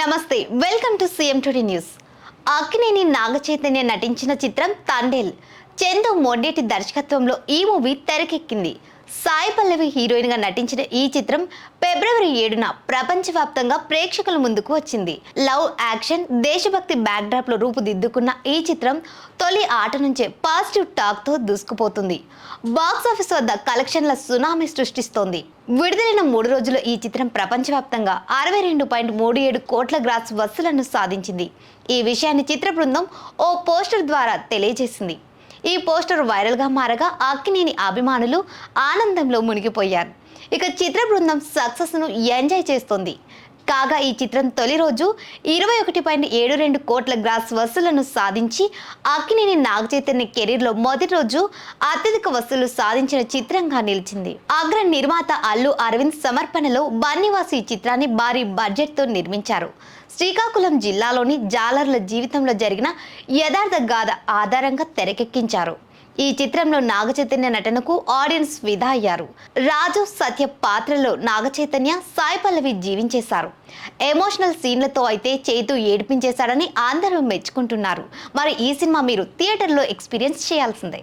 నమస్తే welcome to CM today news. Akkineni Naga Chaitanya నటించిన చిత్రం తండేల్. చందు మొండేటి దర్శకత్వంలో ఈ మూవీ తెరకెక్కింది. సాయి పల్లవి హీరోయిన్గా నటించిన ఈ చిత్రం ఫిబ్రవరి ఏడున ప్రపంచవ్యాప్తంగా ప్రేక్షకుల ముందుకు వచ్చింది. లవ్ యాక్షన్ దేశభక్తి బ్యాక్డ్రాప్లో రూపుదిద్దుకున్న ఈ చిత్రం తొలి ఆట నుంచే పాజిటివ్ టాక్తో దూసుకుపోతుంది. బాక్స్ ఆఫీస్ వద్ద కలెక్షన్ల సునామీ సృష్టిస్తోంది. విడుదలైన మూడు రోజులు ఈ చిత్రం ప్రపంచవ్యాప్తంగా అరవై రెండు పాయింట్ మూడు ఏడు కోట్ల గ్రాస్ వసూలను సాధించింది. ఈ విషయాన్ని చిత్ర బృందం ఓ పోస్టర్ ద్వారా తెలియజేసింది. ఈ పోస్టర్ వైరల్గా మారగా అక్కినేని అభిమానులు ఆనందంలో మునిగిపోయారు. ఇక చిత్ర బృందం సక్సెస్ను ఎంజాయ్ చేస్తుంది. కాగా ఈ చిత్రం తొలి రోజు ఇరవై ఒకటి పాయింట్ ఏడు రెండు కోట్ల గ్రాస్ వసూలను సాధించి అక్కినేని నాగ చైతన్య కెరీర్లో మొదటి రోజు అత్యధిక వసూలు సాధించిన చిత్రంగా నిలిచింది. అగ్ర నిర్మాత అల్లు అరవింద్ సమర్పణలో బన్నివాసి ఈ చిత్రాన్ని భారీ బడ్జెట్తో నిర్మించారు. శ్రీకాకుళం జిల్లాలోని జాలర్ల జీవితంలో జరిగిన యథార్థ గాథ ఆధారంగా తెరకెక్కించారు. ఈ చిత్రంలో నాగచైతన్య నటనకు ఆడియన్స్ విధా అయ్యారు. రాజు సత్య పాత్రలో నాగచైతన్య సాయి పల్లవి జీవించేశారు. ఎమోషనల్ సీన్లతో అయితే చేతు ఏడిపించేశాడని అందరూ మెచ్చుకుంటున్నారు. మరి ఈ సినిమా మీరు థియేటర్లో ఎక్స్పీరియన్స్ చేయాల్సిందే.